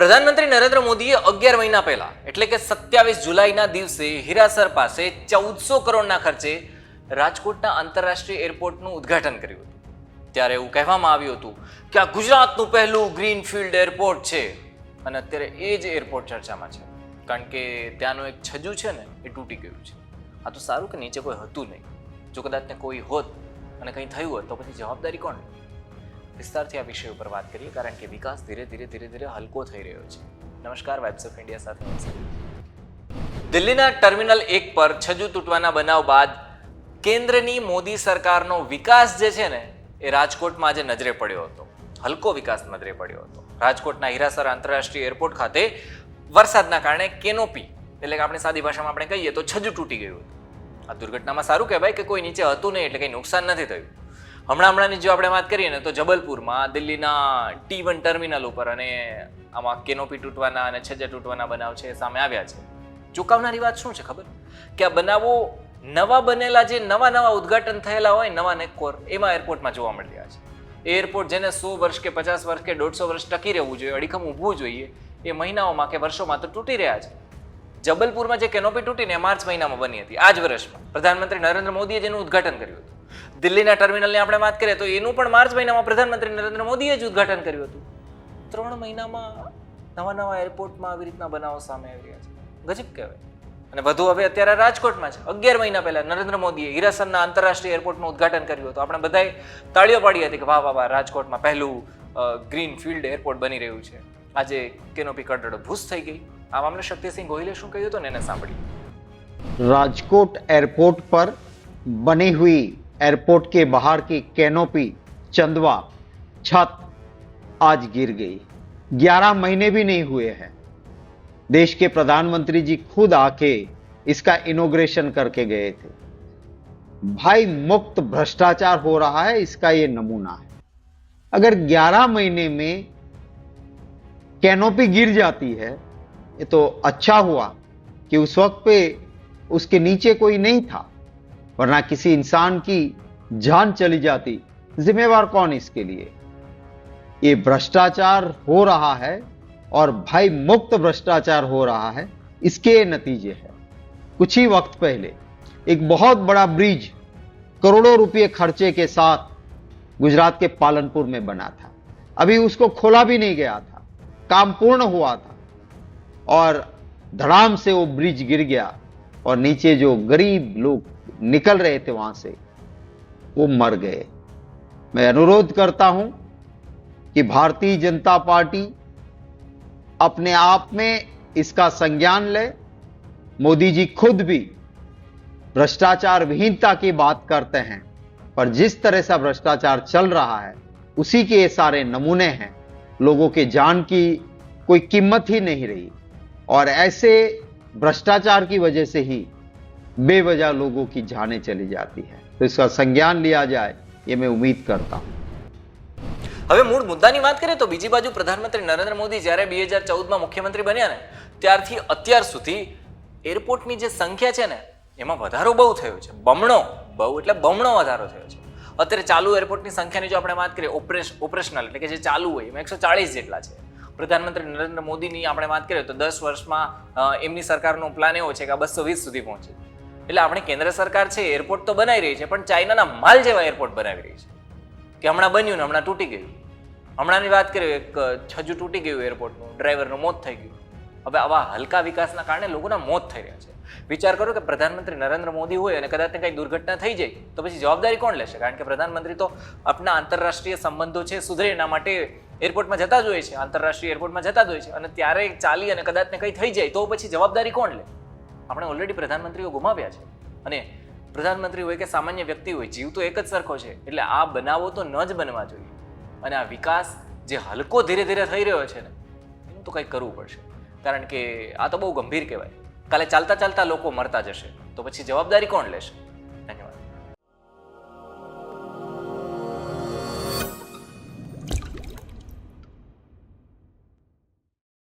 પ્રધાનમંત્રી નરેન્દ્ર મોદીએ અગિયાર મહિના પહેલા, એટલે કે સત્યાવીસ જુલાઈના દિવસે હીરાસર પાસે ચૌદસો કરોડના ખર્ચે રાજકોટના આંતરરાષ્ટ્રીય એરપોર્ટનું ઉદ્ઘાટન કર્યું હતું. ત્યારે એવું કહેવામાં આવ્યું હતું કે આ ગુજરાતનું પહેલું ગ્રીનફિલ્ડ એરપોર્ટ છે. અને અત્યારે એ જ એરપોર્ટ ચર્ચામાં છે. કારણ કે ત્યાંનું એક છજું છે ને, એ તૂટી ગયું છે. આ તો સારું કે નીચે કોઈ હતું નહીં. જો કદાચ ને કોઈ હોત અને કંઈ થયું હોત, તો પછી જવાબદારી કોણ વિસ્તારથી આ વિષય ઉપર વાત કરીએ, કારણ કે વિકાસ ધીરે ધીરે ધીરે ધીરે હલકો થઈ રહ્યો છે. નમસ્કાર વાઇબ્સ ઓફ ઇન્ડિયા સાથે દિલ્હીના ટર્મિનલ એક પર છજુ તૂટવાના બનાવ બાદ કેન્દ્રની મોદી સરકારનો વિકાસ જે છે ને, એ રાજકોટમાં આજે નજરે પડ્યો હતો. હલકો વિકાસ નજરે પડ્યો હતો. રાજકોટના હીરાસર આંતરરાષ્ટ્રીય એરપોર્ટ ખાતે વરસાદના કારણે કેનોપી, એટલે કે આપણે સાદી ભાષામાં આપણે કહીએ તો છજુ તૂટી ગયું હતું. આ દુર્ઘટનામાં સારું કહેવાય કે કોઈ નીચે હતું નહીં, એટલે કંઈ નુકસાન નથી થયું. હમણાં હમણાંની જો આપણે વાત કરીએ ને, તો જબલપુરમાં દિલ્હીના ટી વન ટર્મિનલ ઉપર અને આમાં કેનોપી તૂટવાના અને છજ્જા તૂટવાના બનાવ છે સામે આવ્યા છે. ચોંકાવનારી વાત શું છે ખબર? કે આ બનાવો નવા બનેલા જે નવા નવા ઉદ્ઘાટન થયેલા હોય, નવા નેકોર એમાં એરપોર્ટમાં જોવા મળી રહ્યા છે. એરપોર્ટ જેને સો વર્ષ કે પચાસ વર્ષ કે દોઢસો વર્ષ ટકી રહેવું જોઈએ, અડીખમ ઊભવું જોઈએ, એ મહિનાઓમાં કે વર્ષોમાં તો તૂટી રહ્યા છે. જબલપુરમાં જે કેનોપી તૂટીને માર્ચ મહિનામાં બની હતી આ જ વર્ષમાં. પ્રધાનમંત્રી નરેન્દ્ર મોદીએ જેનું ઉદ્ઘાટન કર્યું હતું. દિલ્હીના ટર્મિનલની આપણે વાત કરીએ તો એનું પણ માર્ચ મહિનામાં પ્રધાનમંત્રી નરેન્દ્ર મોદીએ જ ઉદ્ઘાટન કર્યું હતું. ત્રણ મહિનામાં નવા નવા એરપોર્ટમાં આવી રીતના બનાવો સામે આવી રહ્યા છે. ગજબ કહેવાય. અને વધુ હવે અત્યારે રાજકોટમાં છે. અગિયાર મહિના પહેલાં નરેન્દ્ર મોદીએ હિરાસનના આંતરરાષ્ટ્રીય એરપોર્ટનું ઉદ્ઘાટન કર્યું હતું. આપણે બધાએ તાળીઓ પાડી હતી કે વાહ વાહ રાજકોટમાં પહેલું ગ્રીન ફિલ્ડ એરપોર્ટ બની રહ્યું છે. આજે કેનોપી કડડો ભૂસ થઈ ગઈ. આ મામલે શક્તિસિંહ ગોહિલે શું કહ્યું હતું ને એને સાંભળ્યું રાજકોટ એરપોર્ટ પર બની હુઈ एयरपोर्ट के बाहर की कैनोपी चंदवा छत आज गिर गई। ग्यारह महीने भी नहीं हुए हैं। देश के प्रधानमंत्री जी खुद आके इसका इनोग्रेशन करके गए थे। भाई, मुक्त भ्रष्टाचार हो रहा है, इसका ये नमूना है। अगर 11 महीने में कैनोपी गिर जाती है, ये तो अच्छा हुआ कि उस वक्त पे उसके नीचे कोई नहीं था। वरना किसी इंसान की जान चली जाती। जिम्मेवार कौन इसके लिए? ये भ्रष्टाचार हो रहा है और भाई मुक्त भ्रष्टाचार हो रहा है। इसके नतीजे है। कुछ ही वक्त पहले एक बहुत बड़ा ब्रिज करोड़ों रुपए खर्चे के साथ गुजरात के पालनपुर में बना था। अभी उसको खोला भी नहीं गया था। काम पूर्ण हुआ था और धड़ाम से वो ब्रिज गिर गया और नीचे जो गरीब लोग निकल रहे थे वहाँ से, वो मर गए। मैं अनुरोध करता हूँ कि भारतीय जनता पार्टी अपने आप में इसका संज्ञान ले। मोदी जी खुद भी भ्रष्टाचार विहीनता की बात करते हैं, पर जिस तरह से भ्रष्टाचार चल रहा है, उसी के ये सारे नमूने हैं। लोगों के जान की कोई कीमत ही नहीं रही। और ऐसे भ्रष्टाचार की वजह से ही बेवजह लोगों की जानें चली जाती है तो इसका संज्ञान लिया जाए ये मैं उम्मीद करता हूं હવે મૂળ મુદ્દાની વાત કરીએ તો બીજી બાજુ પ્રધાનમંત્રી નરેન્દ્ર મોદી જ્યારે બે હજાર ચૌદમાં મુખ્યમંત્રી બન્યા ને ત્યારથી અત્યાર સુધી એરપોર્ટની જે સંખ્યા છે ને એમાં વધારો બહુ થયો છે બમણો બહુ એટલે બમણો વધારો થયો છે અત્યારે ચાલુ એરપોર્ટની સંખ્યાની જો આપણે વાત કરીએ ઓપરેશ ઓપરેશનલ એટલે કે જે ચાલુ હોય એમાં એકસો ચાળીસ જેટલા છે પ્રધાનમંત્રી નરેન્દ્ર મોદીની આપણે વાત કરીએ તો દસ વર્ષમાં અ, એમની સરકારનો પ્લાન એવો છે કે આ બસો વીસ સુધી પહોંચે એટલે આપણે કેન્દ્ર સરકાર છે એરપોર્ટ તો બનાવી રહી છે, પણ ચાઇનાના માલ જેવા એરપોર્ટ બનાવી રહી છે. કે હમણાં બન્યું ને, હમણાં તૂટી ગયું. હમણાંની વાત કરીએ, એક છજુ તૂટી ગયું એરપોર્ટનું ડ્રાઈવરનું મોત થઈ ગયું. હવે આવા હલકા વિકાસના કારણે લોકોના મોત થઈ રહ્યા છે. વિચાર કરો કે પ્રધાનમંત્રી નરેન્દ્ર મોદી હોય અને કદાચ કંઈ દુર્ઘટના થઈ જાય, તો પછી જવાબદારી કોણ લેશે? કારણ કે પ્રધાનમંત્રી તો આપણા આંતરરાષ્ટ્રીય સંબંધો છે, સુધરે એના માટે એરપોર્ટમાં જતા જ હોય છે, આંતરરાષ્ટ્રીય એરપોર્ટમાં જતા જ હોય છે. અને ત્યારે ચાલી અને કદાચને કંઈ થઈ જાય, તો પછી જવાબદારી કોણ લે? આપણે ઓલરેડી પ્રધાનમંત્રીઓ ગુમાવ્યા છે. અને પ્રધાનમંત્રી હોય કે સામાન્ય વ્યક્તિ હોય, જીવ તો એક જ સરખો છે. એટલે આ બનાવો તો ન જ બનવા જોઈએ. અને આ વિકાસ જે હલકો ધીરે ધીરે થઈ રહ્યો છે ને, એનું તો કંઈક કરવું પડશે. કારણ કે આ તો બહુ ગંભીર કહેવાય. કાલે ચાલતા ચાલતા લોકો મરતા જશે. તો પછી જવાબદારી કોણ લેશે?